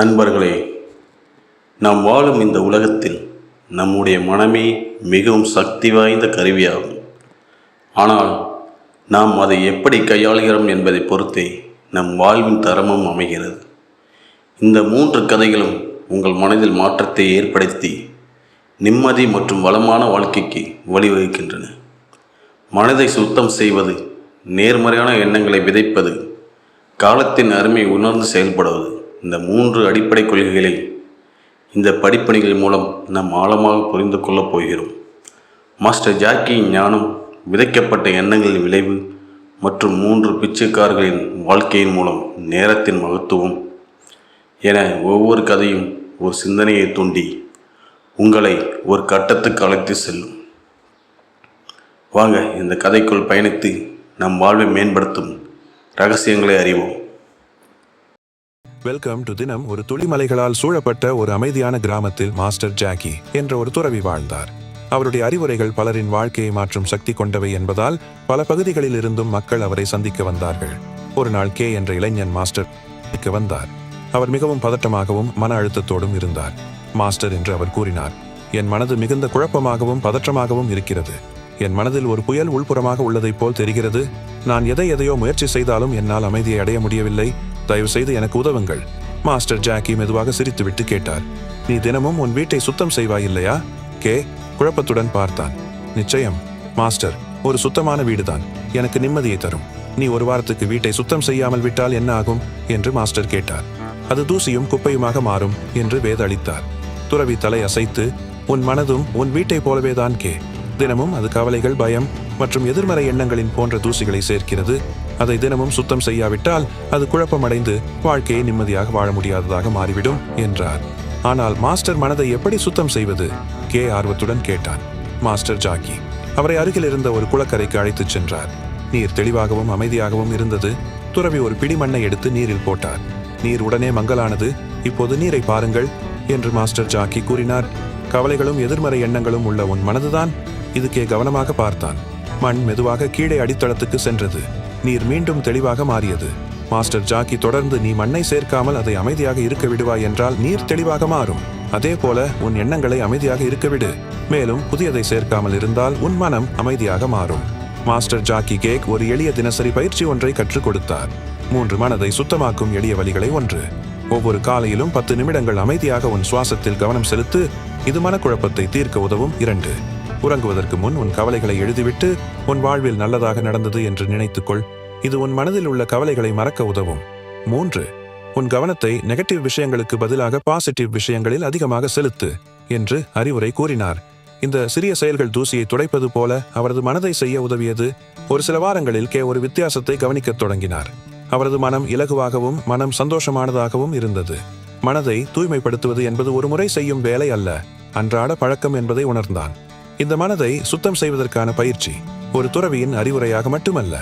நண்பர்களே நாம் வாழும் இந்த உலகத்தில் நம்முடைய மனமே மிகவும் சக்தி வாய்ந்த கருவியாகும். ஆனால் நாம் அதை எப்படி கையாளுகிறோம் என்பதை பொறுத்தே நம் வாழ்வின் தரமும் அமைகிறது. இந்த மூன்று கதைகளும் உங்கள் மனதில் மாற்றத்தை ஏற்படுத்தி நிம்மதி மற்றும் வளமான வாழ்க்கைக்கு வழிவகுக்கின்றன. மனதை சுத்தம் செய்வது நேர்மறையான எண்ணங்களை விதைப்பது காலத்தின் அருமை உணர்ந்து செயல்படுவது இந்த மூன்று அடிப்படை கொள்கைகளை இந்த படிப்பணிகள் மூலம் நாம் ஆழமாக புரிந்து கொள்ளப் போகிறோம். மாஸ்டர் ஜாக்கியின் ஞானம் விதைக்கப்பட்ட எண்ணங்களின் விளைவு மற்றும் மூன்று பிச்சைக்காரர்களின் வாழ்க்கையின் மூலம் நேரத்தின் மகத்துவம் என ஒவ்வொரு கதையும் ஒரு சிந்தனையை தூண்டி உங்களை ஒரு கட்டத்துக்கு அழைத்து செல்லும். வாங்க இந்த கதைக்குள் பயணித்து நம் வாழ்வை மேம்படுத்தும் ரகசியங்களை அறிவோம். வெல்கம் டு தினம் ஒரு துளிமலைகளால் சூழப்பட்ட ஒரு அமைதியான கிராமத்தில் மாஸ்டர் ஜாக்கி என்ற ஒரு துறவி வாழ்ந்தார். அவருடைய அறிவுரைகள் பலரின் வாழ்க்கையை மாற்றும் சக்தி கொண்டவை என்பதால் பல பகுதிகளில் இருந்தும் மக்கள் அவரை சந்திக்க வந்தார்கள். ஒரு நாள் கே என்ற இளைஞன் மாஸ்டர் வந்தார். அவர் மிகவும் பதட்டமாகவும் மன அழுத்தத்தோடும் இருந்தார். மாஸ்டர் என்று அவர் கூறினார் என் மனது மிகுந்த குழப்பமாகவும் பதற்றமாகவும் இருக்கிறது. என் மனதில் ஒரு புயல் உள்புறமாக உள்ளதைப் போல் தெரிகிறது. நான் எதை எதையோ முயற்சி செய்தாலும் என்னால் அமைதியை அடைய முடியவில்லை. தயவு செய்து எனக்கு உதவுங்கள். மாஸ்டர் ஜாக்கி மெதுவாக சிரித்துவிட்டு கேட்டார். நீ தினமும் உன் வீட்டை சுத்தம் செய்வாய் இல்லையா? கே குழப்பத்துடன் பார்த்தான். நிச்சயம் மாஸ்டர் ஒரு சுத்தமான வீடுதான். எனக்கு நிம்மதியை தரும். நீ ஒரு வாரத்துக்கு வீட்டை சுத்தம் செய்யாமல் விட்டால் என்ன ஆகும்? என்று மாஸ்டர் கேட்டார். அது தூசியும் குப்பையுமாக மாறும் என்று வேத அளித்தார் துறவி தலை அசைத்து உன் மனதும் உன் வீட்டைப் போலவேதான் கே. தினமும் அது கவலைகள் பயம் மற்றும் எதிர்மறை எண்ணங்களின் போன்ற தூசிகளை சேர்க்கிறது. அதை தினமும் சுத்தம் செய்யாவிட்டால் அது குழப்பமடைந்து வாழ்க்கையை நிம்மதியாக வாழ முடியாததாக மாறிவிடும் என்றார். ஆனால் மாஸ்டர் மனதை எப்படி சுத்தம் செய்வது? கே. ஆர்வத்துடன் கேட்டான். மாஸ்டர் ஜாக்கி அவரை அருகில் இருந்த ஒரு குளக்கரைக்கு அழைத்துச் சென்றார். நீர் தெளிவாகவும் அமைதியாகவும் இருந்தது. துறவி ஒரு பிடி மண்ணை எடுத்து நீரில் போட்டார். நீர் உடனே மங்கலானது இப்போது நீரை பாருங்கள் என்று மாஸ்டர் ஜாக்கி கூறினார். கவலைகளும் எதிர்மறை எண்ணங்களும் உள்ள உன் மனதுதான்? இதுக்கே கவனமாக பார்த்தான். மண் மெதுவாக கீழே அடித்தளத்துக்கு சென்றது. நீர் மீண்டும் தெளிவாக மாறியது. மாஸ்டர் ஜாக்கி தொடர்ந்து நீ மண்ணை சேர்க்காமல் அதை அமைதியாக இருக்க விடுவாய் என்றால் நீர் தெளிவாக மாறும். அதே போல உன் எண்ணங்களை அமைதியாக இருக்க விடு. மேலும் புதியதை சேர்க்காமல் இருந்தால் உன் மனம் அமைதியாக மாறும். மாஸ்டர் ஜாக்கி கேக் ஒரு எளிய தினசரி பயிற்சி ஒன்றை கற்றுக் கொடுத்தார். மூன்று மனதை சுத்தமாக்கும் எளிய வழிகளை ஒன்று. ஒவ்வொரு காலையிலும் பத்து நிமிடங்கள் அமைதியாக உன் சுவாசத்தில் கவனம் செலுத்து இது மனக்குழப்பத்தை தீர்க்க உதவும். இரண்டு. உறங்குவதற்கு முன் உன் கவலைகளை எழுதிவிட்டு உன் வாழ்வில் நல்லதாக நடந்தது என்று நினைத்துக்கொள். இது உன் மனதில் உள்ள கவலைகளை மறக்க உதவும். மூன்று உன் கவனத்தை நெகட்டிவ் விஷயங்களுக்கு பதிலாக பாசிட்டிவ் விஷயங்களில் அதிகமாக செலுத்து என்று அறிவுரை கூறினார். இந்த சிறிய செயல்கள் தூசியை துடைப்பது போல அவரது மனதை செய்ய உதவியது. ஒரு சில வாரங்களில் கே ஒரு வித்தியாசத்தை கவனிக்கத் தொடங்கினார். அவரது மனம் இலகுவாகவும் மனம் சந்தோஷமானதாகவும் இருந்தது. மனதை தூய்மைப்படுத்துவது என்பது ஒரு முறை செய்யும் வேலை அல்ல. அன்றாட பழக்கம் என்பதை உணர்ந்தான். இந்த மனதை சுத்தம் செய்வதற்கான பயிற்சி ஒரு துறவியின் அறிவுரையாக மட்டுமல்ல.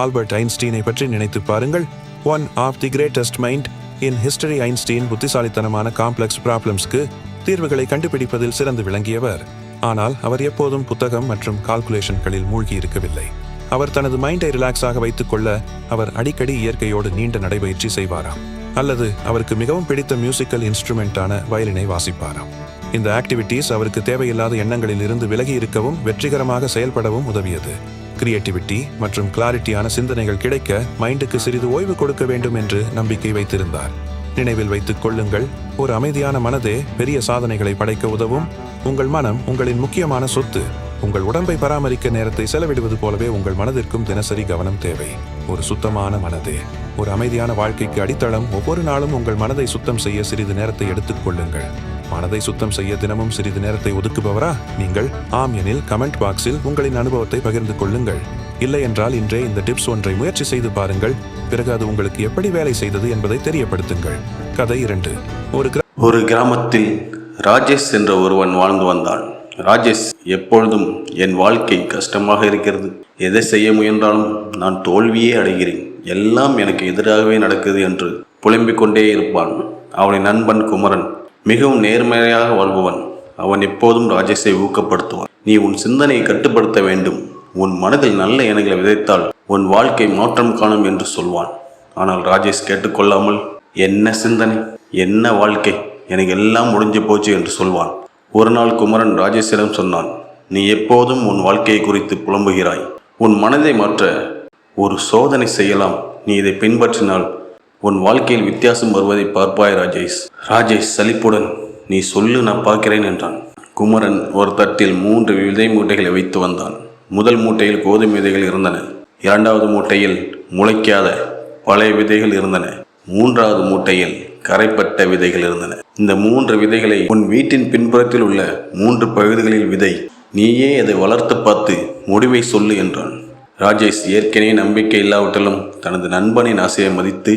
ஆல்பர்ட் ஐன்ஸ்டீனை பற்றி நினைத்து பாருங்கள். One of the greatest mind in history Einstein புத்திசாலித்தனமான காம்ப்ளெக்ஸ் ப்ராப்ளம்ஸ்க்கு தீர்வுகளை கண்டுபிடிப்பதில் சிறந்து விளங்கியவர். ஆனால் அவர் எப்போதும் புத்தகம் மற்றும் கால்குலேஷன்களில் மூழ்கி இருக்கவில்லை. அவர் தனது மைண்டை ரிலாக்ஸாக வைத்துக் கொள்ள அவர் அடிக்கடி இயற்கையோடு நீண்ட நடைபயிற்சி செய்வாராம். அல்லது அவருக்கு மிகவும் பிடித்த மியூசிக்கல் இன்ஸ்ட்ருமெண்டான வயலினை வாசிப்பாராம். இந்த ஆக்டிவிட்டீஸ் அவருக்கு தேவையில்லாத எண்ணங்களில் இருந்து விலகி இருக்கவும் வெற்றிகரமாக செயல்படவும் உதவியது. கிரியேட்டிவிட்டி மற்றும் கிளாரிட்டியான சிந்தனைகள் கிடைக்க மைண்டுக்கு சிறிது ஓய்வு கொடுக்க வேண்டும் என்று நம்பிக்கை வைத்திருந்தார். நினைவில் வைத்துக் கொள்ளுங்கள் ஒரு அமைதியான மனதே பெரிய சாதனைகளை படைக்க உதவும். உங்கள் மனம் உங்களின் முக்கியமான சொத்து. உங்கள் உடம்பை பராமரிக்க நேரத்தை செலவிடுவது போலவே உங்கள் மனதிற்கும் தினசரி கவனம் தேவை. ஒரு சுத்தமான மனதே. ஒரு அமைதியான வாழ்க்கைக்கு அடித்தளம். ஒவ்வொரு நாளும் உங்கள் மனதை சுத்தம் செய்ய சிறிது நேரத்தை எடுத்துக் கொள்ளுங்கள். மனதை சுத்தம் செய்ய தினமும் சிறிது நேரத்தை ஒதுக்குபவரா நீங்கள்? ஆம் எனில் கமெண்ட் பாக்ஸில் உங்களின் அனுபவத்தை பகிர்ந்து கொள்ளுங்கள். இல்லை என்றால் இன்றே இந்த டிப்ஸ் ஒன்றை முயற்சி செய்து பாருங்கள். பிறகு அது உங்களுக்கு எப்படி வேலை செய்தது என்பதை தெரியப்படுத்துங்கள். கதை இரண்டு. ஒரு கிரா- ஒரு கிராமத்தில் ராஜேஷ் என்ற ஒருவன் வாழ்ந்து வந்தான். ராஜேஷ் எப்பொழுதும் என் வாழ்க்கை கஷ்டமாக இருக்கிறது. எதை செய்ய முயன்றாலும் நான் தோல்வியே அடைகிறேன். எல்லாம் எனக்கு எதிராகவே நடக்குது என்று புலம்பிக் கொண்டே இருப்பான். அவனை நண்பன் குமரன். மிகவும் நேர்மையாக வாழ்பவன். அவன் எப்போதும் ராஜேஷை ஊக்கப்படுத்துவான். நீ உன் சிந்தனையை கட்டுப்படுத்த வேண்டும். உன் மனதில் நல்ல எண்ணங்களை விதைத்தால் உன் வாழ்க்கை மாற்றம் காணும் என்று சொல்வான். ஆனால் ராஜேஷ் கேட்டுக்கொள்ளாமல் என்ன சிந்தனை? என்ன வாழ்க்கை? எனக்கு எல்லாம் முடிஞ்சு போச்சு என்று சொல்வான். ஒரு நாள் குமரன் ராஜேஷிடம் சொன்னான் நீ எப்போதும் உன் வாழ்க்கையை குறித்து புலம்புகிறாய். உன் மனதை மாற்ற ஒரு சோதனை செய்யலாம். நீ இதை பின்பற்றினால் உன் வாழ்க்கையில் வித்தியாசம் வருவதை பார்ப்பாய் ராஜேஷ். ராஜேஷ் சலிப்புடன் நீ சொல்லு நான் பார்க்கிறேன் என்றான். குமரன் ஒரு தட்டில் மூன்று விதை மூட்டைகளை வைத்து வந்தான். முதல் மூட்டையில் கோதுமை விதைகள் இருந்தன. இரண்டாவது மூட்டையில் முளைக்காத பழைய விதைகள் இருந்தன. மூன்றாவது மூட்டையில் கரைப்பட்ட விதைகள் இருந்தன. இந்த மூன்று விதைகளை உன் வீட்டின் பின்புறத்தில் உள்ள மூன்று பகுதிகளில் விதை. நீயே அதை வளர்த்து பார்த்து முடிவை சொல்லு என்றான். ராஜேஷ் ஏற்கனவே நம்பிக்கை இல்லாவிட்டாலும் தனது நண்பனின் ஆசையை மதித்து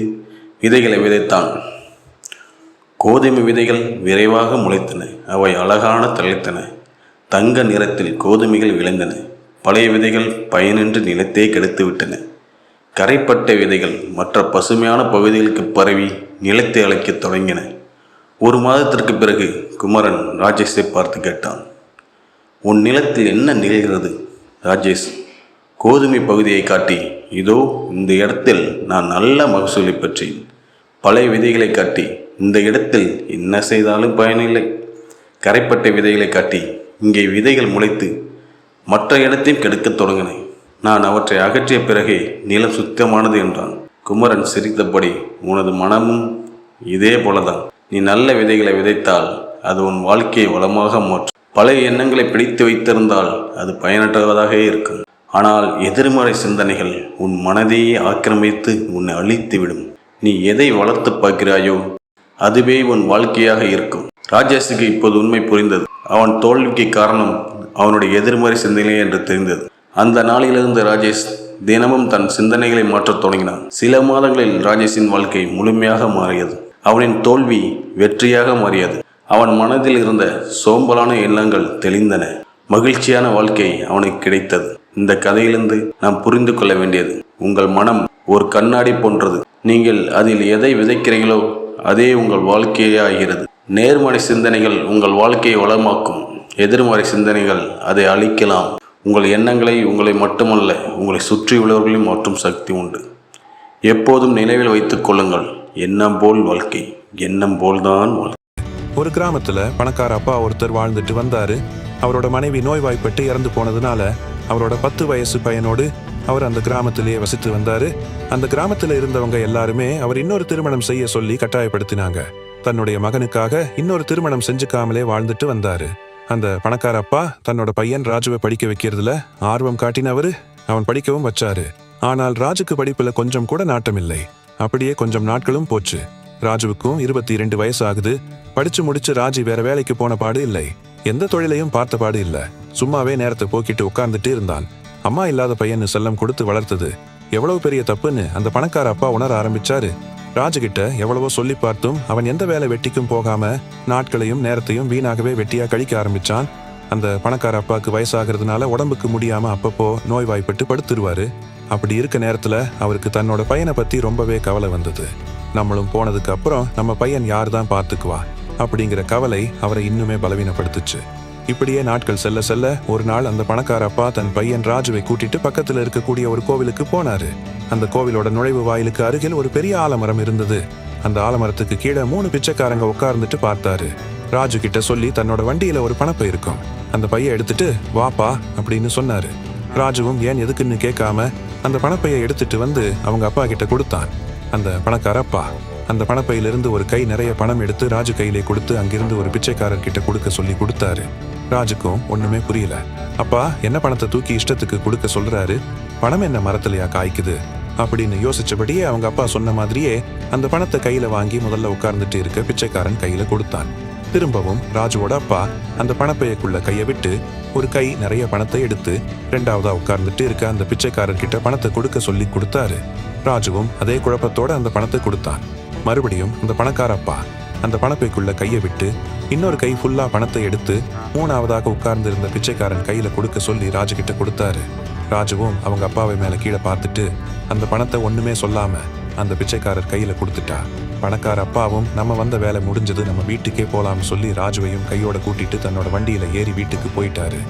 விதைகளை விதைத்தான் கோதுமை விதைகள் விரைவாக முளைத்தன. அவை அழகான தழைத்தன தங்க நிறத்தில் கோதுமைகள் விளைந்தன. பழைய விதைகள் பயனின்றி நிலத்தே கெடுத்துவிட்டன கரைப்பட்ட விதைகள் மற்ற பசுமையான பகுதிகளுக்கு பரவி நிலத்தை அழைக்கத் தொடங்கின. ஒரு மாதத்திற்கு பிறகு குமரன் ராஜேஷை பார்த்து கேட்டான் உன் நிலத்தில் என்ன நிகழ்கிறது? ராஜேஷ் கோதுமை பகுதியை காட்டி இதோ இந்த இடத்தில் நான் நல்ல மகசூலை பெற்றேன். பழைய விதைகளை காட்டி இந்த இடத்தில் என்ன செய்தாலும் பயனில்லை. கரைப்பட்ட விதைகளை காட்டி இங்கே விதைகள் முளைத்து மற்ற இடத்தையும் கெடுக்கத் தொடங்கின நான் அவற்றை அகற்றிய பிறகே நிலம் சுத்தமானது என்றான். குமரன் சிரித்தபடி உனது மனமும் இதே போலதான். நீ நல்ல விதைகளை விதைத்தால் அது உன் வாழ்க்கையை வளமாக மாற்றும். பழைய எண்ணங்களை பிடித்து வைத்திருந்தால் அது பயனற்றதாக இருக்கும். ஆனால் எதிர்மறை சிந்தனைகள் உன் மனதையே ஆக்கிரமித்து உன்னை அழித்துவிடும். நீ எதை வளர்த்து பார்க்கிறாயோ அதுவே உன் வாழ்க்கையாக இருக்கும். ராஜேஷுக்கு இப்போது உண்மை புரிந்தது. அவன் தோல்விக்கு காரணம் அவனுடைய எதிர்மறை சிந்தனை என்று தெரிந்தது. அந்த நாளிலிருந்து ராஜேஷ் தினமும் தன் சிந்தனைகளை மாற்றத் தொடங்கினான். சில மாதங்களில் ராஜேஷின் வாழ்க்கை முழுமையாக மாறியது. அவனின் தோல்வி வெற்றியாக மாறியது. அவன் மனதில் இருந்த சோம்பலான எண்ணங்கள் தெளிந்தன. மகிழ்ச்சியான வாழ்க்கை அவனுக்கு கிடைத்தது. இந்த கதையிலிருந்து நாம் புரிந்து கொள்ள வேண்டியது. உங்கள் மனம் ஒரு கண்ணாடி போன்றது. நீங்கள் அதில் எதை விதைக்கிறீங்களோ அதே உங்கள் வாழ்க்கையே ஆகிறது நேர்மறை சிந்தனைகள் உங்கள் வாழ்க்கையை வளமாக்கும். எதிர்மறை சிந்தனைகள் அதை அழிக்கலாம். உங்கள் எண்ணங்களை உங்களை மட்டுமல்ல உங்களை சுற்றியுள்ளவர்களையும் மாற்றும் சக்தி உண்டு. எப்போதும் நினைவில் வைத்துக் கொள்ளுங்கள் எண்ணம் போல் வாழ்க்கை எண்ணம் போல்தான் வாழ்க்கை. ஒரு கிராமத்துல பணக்கார அப்பா ஒருத்தர் வாழ்ந்துட்டு வந்தாரு. அவரோட மனைவி நோய்வாய்ப்பட்டு இறந்து போனதுனால அவரோட பத்து வயசு பையனோடு அவர் அந்த கிராமத்திலேயே வசித்து வந்தார். அந்த கிராமத்தில் இருந்தவங்க எல்லாருமே அவர் இன்னொரு திருமணம் செய்ய சொல்லி கட்டாயப்படுத்தினாங்க. தன்னுடைய மகனுக்காக இன்னொரு திருமணம் செஞ்சுக்காமலே வாழ்ந்துட்டு வந்தார். அந்த பணக்கார அப்பா தன்னோட பையன் ராஜுவை படிக்க வைக்கிறதுல ஆர்வம் காட்டினவரு அவன் படிக்கவும் வச்சாரு. ஆனால் ராஜுக்கு படிப்பில் கொஞ்சம் கூட நாட்டம் இல்லை அப்படியே கொஞ்சம் நாட்களும் போச்சு. ராஜுவுக்கும் இருபத்தி இரண்டு வயசு ஆகுது. படிச்சு முடிச்சு ராஜி வேற வேலைக்கு போன பாடு இல்லை. எந்த தொழிலையும் பார்த்த பாடு இல்ல. சும்மாவே நேரத்தை போக்கிட்டு உட்கார்ந்துட்டு இருந்தான். அம்மா இல்லாத பையன் செல்லம் கொடுத்து வளர்த்தது. எவ்வளவு பெரிய தப்புன்னு அந்த பணக்கார அப்பா உணர ஆரம்பிச்சாரு. ராஜுகிட்ட எவ்வளவோ சொல்லி பார்த்தும் அவன் எந்த வேலை வெட்டிக்கும் போகாம நாட்களையும் நேரத்தையும் வீணாகவே வெட்டியா கழிக்க ஆரம்பிச்சான். அந்த பணக்கார அப்பாவுக்கு வயசாகிறதுனால உடம்புக்கு முடியாம அப்பப்போ நோய்வாய்ப்பட்டு படுத்துருவாரு. அப்படி இருக்க நேரத்துல அவருக்கு தன்னோட பையனை பத்தி ரொம்பவே கவலை வந்தது. நம்மளும் போனதுக்கு அப்புறம் நம்ம பையன் யார் தான் பார்த்துக்குவா. அப்படிங்கிற கவலை அவரை இன்னுமே பலவீனப்படுத்துச்சு. இப்படியே நாட்கள் செல்ல செல்ல ஒரு நாள் அந்த பணக்கார அப்பா தன் பையன் ராஜுவை கூட்டிட்டு பக்கத்துல இருக்கக்கூடிய ஒரு கோவிலுக்கு போனாரு. அந்த கோவிலோட நுழைவு வாயிலுக்கு அருகில் ஒரு பெரிய ஆலமரம் இருந்தது. அந்த ஆலமரத்துக்கு கீழே மூணு பிச்சைக்காரங்க உட்கார்ந்துட்டு பார்த்தாரு. ராஜு கிட்ட சொல்லி தன்னோட வண்டியில ஒரு பணப்பை இருக்கும். அந்த பையன் எடுத்துட்டு வாப்பா அப்படின்னு சொன்னாரு. ராஜுவும் ஏன் எதுக்குன்னு கேட்காம அந்த பணப்பையை எடுத்துட்டு வந்து அவங்க அப்பா கிட்ட கொடுத்தான். அந்த பணக்காரப்பா அந்த பணப்பையிலிருந்து ஒரு கை நிறைய பணம் எடுத்து ராஜு கையிலே கொடுத்து அங்கிருந்து ஒரு பிச்சைக்காரர்கிட்ட கொடுக்க சொல்லி கொடுத்தாரு. ராஜுக்கும் ஒண்ணுமே புரியல. அப்பா என்ன பணத்தை தூக்கி இஷ்டத்துக்கு கொடுக்க சொல்றாரு? பணம் என்ன மரத்திலையா காய்க்குது? அப்படின்னு யோசிச்சபடியே அவங்க அப்பா சொன்ன மாதிரியே அந்த பணத்தை கையில வாங்கி முதல்ல உட்கார்ந்துட்டு இருக்க பிச்சைக்காரன் கையில கொடுத்தான். திரும்பவும் ராஜுவோட அப்பா அந்த பணப்பையக்குள்ள கையை விட்டு ஒரு கை நிறைய பணத்தை எடுத்து ரெண்டாவதா உட்கார்ந்துட்டு இருக்க அந்த பிச்சைக்காரர்கிட்ட பணத்தை கொடுக்க சொல்லி கொடுத்தாரு. ராஜுவும் அதே குழப்பத்தோட அந்த பணத்தை கொடுத்தான். மறுபடியும் அந்த பணக்கார அப்பா அந்த பணப்பைக்குள்ள கையை விட்டு இன்னொரு கை ஃபுல்லா பணத்தை எடுத்து மூணாவதாக உட்கார்ந்து இருந்த பிச்சைக்காரன் கையில கொடுக்க சொல்லி ராஜு கிட்ட கொடுத்தாரு. ராஜுவும் அவங்க அப்பாவை மேல கீழே பார்த்துட்டு அந்த பணத்தை ஒண்ணுமே சொல்லாம அந்த பிச்சைக்காரர் கையில கொடுத்துட்டா. பணக்கார அப்பாவும் நம்ம வந்த வேலை முடிஞ்சது நம்ம வீட்டுக்கே போலாம்னு சொல்லி ராஜுவையும் கையோட கூட்டிட்டு தன்னோட வண்டியில ஏறி வீட்டுக்கு போயிட்டாரு.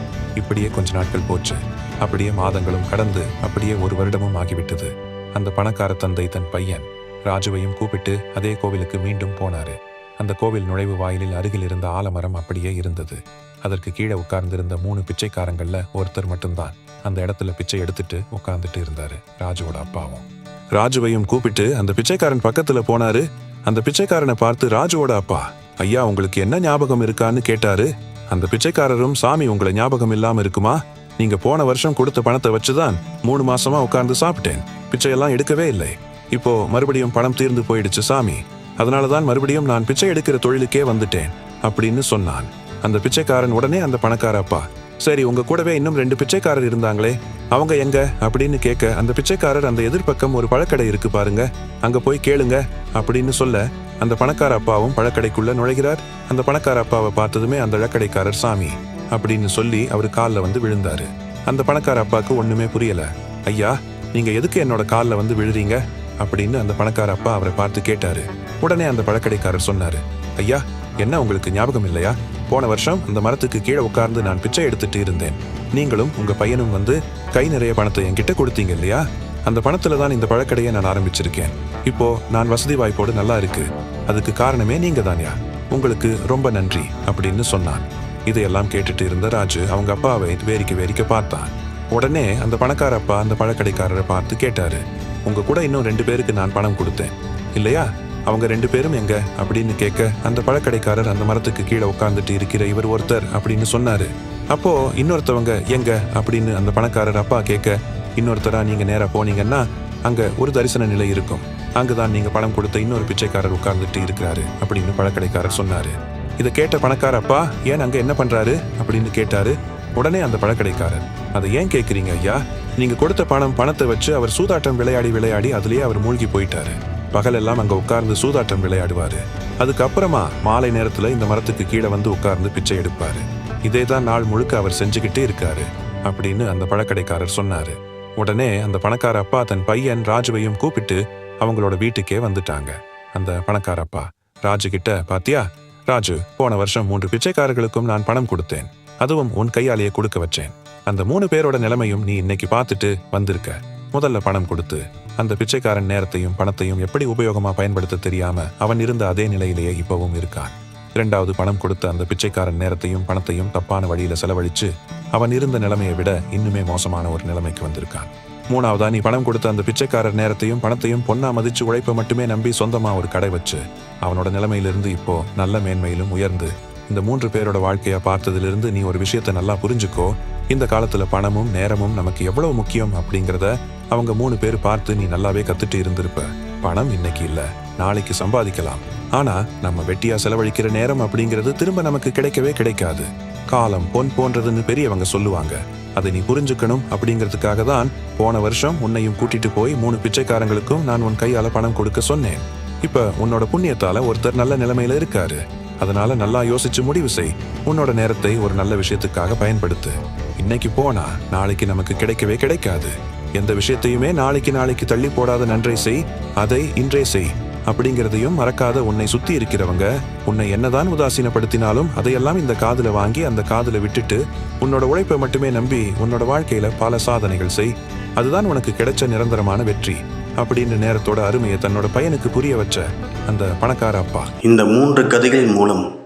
இப்படியே கொஞ்ச நாட்கள் போச்சு. அப்படியே மாதங்களும் கடந்து அப்படியே ஒரு வருடமும் ஆகிவிட்டது. அந்த பணக்கார தந்தை தன் பையன் ராஜுவையும் கூப்பிட்டு அதே கோவிலுக்கு மீண்டும் போனாரு. அந்த கோவில் நுழைவு வாயிலில் அருகில் இருந்த ஆலமரம் அப்படியே இருந்தது. அதற்கு கீழே உட்கார்ந்திருந்த மூணு பிச்சைக்காரங்கள்ல ஒருத்தர் மட்டும்தான். அந்த இடத்துல பிச்சை எடுத்துட்டு உட்கார்ந்துட்டு இருந்தாரு ராஜுவோட அப்பாவும். ராஜுவையும் கூப்பிட்டு அந்த பிச்சைக்காரன் பக்கத்துல போனாரு? அந்த பிச்சைக்காரனை பார்த்து ராஜுவோட அப்பா ஐயா உங்களுக்கு என்ன ஞாபகம் இருக்கான்னு கேட்டாரு? அந்த பிச்சைக்காரரும் சாமி உங்களை ஞாபகம் இல்லாம இருக்குமா? நீங்க போன வருஷம் கொடுத்த பணத்தை வச்சுதான் மூணு மாசமா உட்கார்ந்து சாப்பிட்டேன். பிச்சையெல்லாம் எடுக்கவே இல்லை. இப்போ மறுபடியும் பணம் தீர்ந்து போயிடுச்சு சாமி. அதனாலதான் மறுபடியும் நான் பிச்சை எடுக்கிற தொழிலுக்கே வந்துட்டேன் அப்படின்னு சொன்னான். அந்த பிச்சைக்காரன் உடனே அந்த பணக்கார அப்பா சரி உங்க கூடவே இன்னும் ரெண்டு பிச்சைக்காரர் இருந்தாங்களே அவங்க எங்க? அப்படின்னு கேட்க அந்த பிச்சைக்காரர் அந்த எதிர்ப்பக்கம் ஒரு பழக்கடை இருக்கு பாருங்க அங்க போய் கேளுங்க அப்படின்னு சொல்ல அந்த பணக்கார அப்பாவும் பழக்கடைக்குள்ள நுழைகிறார். அந்த பணக்கார அப்பாவை பார்த்ததுமே அந்த இழக்கடைக்காரர் சாமி அப்படின்னு சொல்லி அவர் காலில் வந்து விழுந்தாரு. அந்த பணக்கார அப்பாவுக்கு ஒண்ணுமே புரியல. ஐயா நீங்க எதுக்கு என்னோட காலில் வந்து விழுறீங்க? அப்படின்னு அந்த பணக்கார அப்பா அவரை பார்த்து கேட்டாரு. உடனே அந்த பழக்கடைக்காரர் சொன்னாரு ஐயா என்ன உங்களுக்கு ஞாபகம் இல்லையா? போன வருஷம் அந்த மரத்துக்கு கீழே உட்கார்ந்து நான் பிச்சை எடுத்துட்டு இருந்தேன். நீங்களும் உங்க பையனும் வந்து கை நிறைய பணத்தை என்கிட்ட கொடுத்தீங்க இல்லையா? அந்த பணத்துல தான் இந்த பழக்கடையை நான் ஆரம்பிச்சிருக்கேன். இப்போ நான் வசதி வாய்ப்போடு நல்லா இருக்கு. அதுக்கு காரணமே நீங்க தான்யா உங்களுக்கு ரொம்ப நன்றி அப்படின்னு சொன்னான். இதையெல்லாம் கேட்டுட்டு இருந்த ராஜு அவங்க அப்பாவை வேடிக்கை வேடிக்கை பார்த்தான். உடனே அந்த பணக்காரப்பா அந்த பழக்கடைக்காரரை பார்த்து கேட்டாரு. உங்க கூட இன்னும் ரெண்டு பேருக்கு நான் பணம் கொடுத்தேன். இல்லையா? அவங்க ரெண்டு பேரும் எங்க? அப்படின்னு கேட்க அந்த பழக்கடைக்காரர் அந்த மரத்துக்கு கீழே உட்காந்துட்டு இருக்கிற இவர் ஒருத்தர் அப்படின்னு சொன்னாரு. அப்போ இன்னொருத்தவங்க எங்க? அப்படின்னு அந்த பணக்காரர் அப்பா கேட்க இன்னொருத்தரா நீங்க நேரா போனீங்கன்னா அங்க ஒரு தரிசன நிலை இருக்கும். அங்குதான் நீங்க பணம் கொடுத்த இன்னொரு பிச்சைக்காரர் உட்கார்ந்துட்டு இருக்கிறாரு அப்படின்னு பழக்கடைக்காரர் சொன்னாரு. இதை கேட்ட பணக்காரப்பா ஏன் அங்க என்ன பண்றாரு? அப்படின்னு கேட்டாரு. உடனே அந்த பழக்கடைக்காரர் அதை ஏன் கேட்குறீங்க ஐயா? நீங்க கொடுத்த பணம் பணத்தை வச்சு அவர் சூதாட்டம் விளையாடி விளையாடி அதுலயே அவர் மூழ்கி போயிட்டாரு. பகலெல்லாம் அங்க உட்கார்ந்து சூதாட்டம் விளையாடுவாரு. அதுக்கப்புறமா மாலை நேரத்துல இந்த மரத்துக்கு கீழே வந்து உட்கார்ந்து பிச்சை எடுப்பாரு. இதே தான் நாள் முழுக்க அவர் செஞ்சுக்கிட்டே இருக்காரு அப்படின்னு அந்த பழக்கடைக்காரர் சொன்னாரு. உடனே அந்த பணக்கார அப்பா தன் பையன் ராஜுவையும் கூப்பிட்டு அவங்களோட வீட்டுக்கே வந்துட்டாங்க. அந்த பணக்கார அப்பா ராஜு கிட்ட பாத்தியா? ராஜு போன வருஷம் மூன்று பிச்சைக்காரர்களுக்கும் நான் பணம் கொடுத்தேன். அதுவும் உன் கையாலேயே கொடுக்க வச்சேன். அந்த மூணு பேரோட நிலைமையும் நீ இன்னைக்கு பார்த்துட்டு வந்திருக்க. முதல்ல பணம் கொடுத்து அந்த பிச்சைக்காரன் நேரத்தையும் பணத்தையும் எப்படி உபயோகமா பயன்படுத்த தெரியாம அவன் இருந்த அதே நிலையிலேயே இப்பவும் இருக்கான். இரண்டாவது பணம் கொடுத்த அந்த பிச்சைக்காரன் நேரத்தையும் பணத்தையும் தப்பான வழியில செலவழிச்சு அவன் இருந்த நிலைமையை விட இன்னுமே மோசமான ஒரு நிலைமைக்கு வந்திருக்கான். மூணாவதா நீ பணம் கொடுத்த அந்த பிச்சைக்காரர் நேரத்தையும் பணத்தையும் பொன்னா மதிச்சு உழைப்பை மட்டுமே நம்பி சொந்தமா ஒரு கடை வச்சு அவனோட நிலைமையிலிருந்து இப்போ நல்ல மேன்மையிலும் உயர்ந்து இந்த மூன்று பேரோட வாழ்க்கையை பார்த்ததிலிருந்து நீ ஒரு விஷயத்தை நல்லா புரிஞ்சுக்கோ. இந்த காலத்தில் பணமும் நேரமும் நமக்கு எவ்வளவு முக்கியம் அப்படிங்கிறத அவங்க மூணு பேர் பார்த்து நீ நல்லாவே கத்துட்டு இருந்திருப்ப. பணம் இன்னைக்கு இல்ல. நாளைக்கு சம்பாதிக்கலாம். ஆனா நம்ம வெட்டியா செலவழிக்கிற நேரம் அப்படிங்கிறது திரும்ப நமக்கு கிடைக்கவே கிடைக்காது. காலம் பொன் போன்றதுன்னு பெரியவங்க சொல்லுவாங்க. அதை நீ புரிஞ்சுக்கணும் அப்படிங்கிறதுக்காக தான் போன வருஷம் உன்னையும் கூட்டிட்டு போய் மூணு பிச்சைக்காரங்களுக்கும் நான் உன் கையால பணம் கொடுக்க சொன்னேன். இப்ப உன்னோட புண்ணியத்தால ஒருத்தர் நல்ல நிலைமையில இருக்காரு. அதனால நல்லா யோசிச்சு முடிவு செய். உன்னோட நேரத்தை ஒரு நல்ல விஷயத்துக்காக பயன்படுத்து. இன்னைக்கு போனா நாளைக்கு நமக்கு கிடைக்கவே கிடைக்காது. எந்த விஷயத்தையுமே நாளைக்கு நாளைக்கு தள்ளி போடாத நன்றை செய். அதை இன்றே செய். அப்படிங்கிறதையும் மறக்காத உன்னை சுத்தி இருக்கிறவங்க உன்னை என்னதான் உதாசீனப்படுத்தினாலும் அதையெல்லாம் இந்த காதில் வாங்கி அந்த காதில் விட்டுட்டு உன்னோட உழைப்பை மட்டுமே நம்பி உன்னோட வாழ்க்கையில பல சாதனைகள் செய். அதுதான் உனக்கு கிடைச்ச நிரந்தரமான வெற்றி. அப்படின்னு நேரத்தோட அருமையை தன்னோட பையனுக்கு புரிய வச்ச அந்த பணக்கார அப்பா. இந்த மூன்று கதைகளின் மூலம்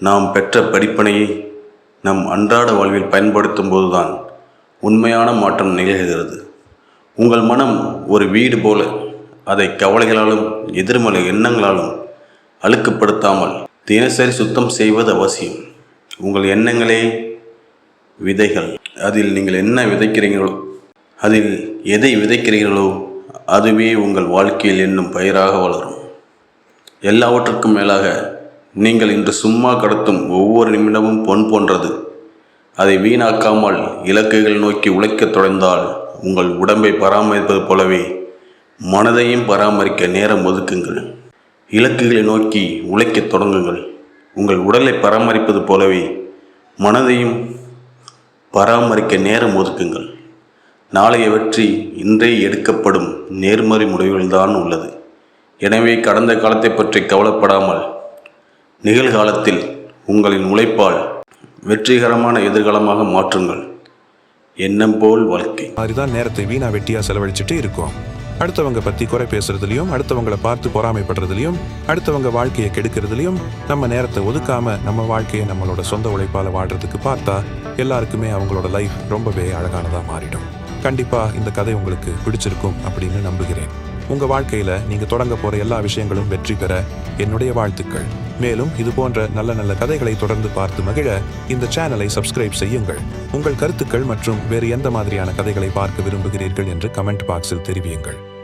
நாம் பெற்ற படிப்பனையை நம் அன்றாட வாழ்வில் பயன்படுத்தும் போதுதான் உண்மையான மாற்றம் நிகழ்கிறது. உங்கள் மனம் ஒரு வீடு போல அதை கவலைகளாலும் எதிர்மறை எண்ணங்களாலும் அழுக்குப்படுத்தாமல் தினசரி சுத்தம் செய்வது அவசியம். உங்கள் எண்ணங்களே விதைகள். அதில் நீங்கள் என்ன விதைக்கிறீர்களோ அதில் எதை விதைக்கிறீர்களோ அதுவே உங்கள் வாழ்க்கையில் என்னும் பயிராக வளரும். எல்லாவற்றுக்கும் மேலாக நீங்கள் இன்று சும்மா கடத்தும் ஒவ்வொரு நிமிடமும் பொன் போன்றது. அதை வீணாக்காமல் இலக்குகள் நோக்கி உழைக்கத் தொடர்ந்தால் உங்கள் உடம்பை பராமரிப்பது போலவே மனதையும் பராமரிக்க நேரம் ஒதுக்குங்கள். இலக்குகளை நோக்கி உழைக்கத் தொடங்குங்கள். உங்கள் உடலை பராமரிப்பது போலவே மனதையும் பராமரிக்க நேரம் ஒதுக்குங்கள். நாளைய வெற்றி இன்றே எடுக்கப்படும் நேர்மறை முடிவுகள்தான் உள்ளது. எனவே கடந்த காலத்தை பற்றி கவலைப்படாமல் நிகழ்காலத்தில் உங்களின் உழைப்பால் வெற்றிகரமான எதிர்காலமாக மாற்றுங்கள். எண்ணம் போல் வாழ்க்கை. மாதிரிதான் நேரத்தை வீணா வெட்டியா செலவழிச்சுட்டு இருக்கோம். அடுத்தவங்க பத்தி குறை பேசுறதுலயும் அடுத்தவங்களை பார்த்து பொறாமைப்படுறதுலயும் அடுத்தவங்க வாழ்க்கையை கெடுக்கிறதுலயும் நம்ம நேரத்தை ஒதுக்காம நம்ம வாழ்க்கையை நம்மளோட சொந்த உழைப்பால வாழ்றதுக்கு பார்த்தா எல்லாருக்குமே அவங்களோட லைஃப் ரொம்பவே அழகானதா மாறிடும். கண்டிப்பா இந்த கதை உங்களுக்கு பிடிச்சிருக்கும் அப்படின்னு நம்புகிறேன். உங்க வாழ்க்கையில நீங்க தொடங்க போற எல்லா விஷயங்களும் வெற்றி பெற என்னுடைய வாழ்த்துக்கள். மேலும் இது போன்ற நல்ல நல்ல கதைகளை தொடர்ந்து பார்த்து மகிழ இந்த சேனலை சப்ஸ்கிரைப் செய்யுங்கள். உங்கள் கருத்துக்கள் மற்றும் வேறு எந்த மாதிரியான கதைகளை பார்க்க விரும்புகிறீர்கள் என்று கமெண்ட் பாக்ஸில் தெரிவியுங்கள்.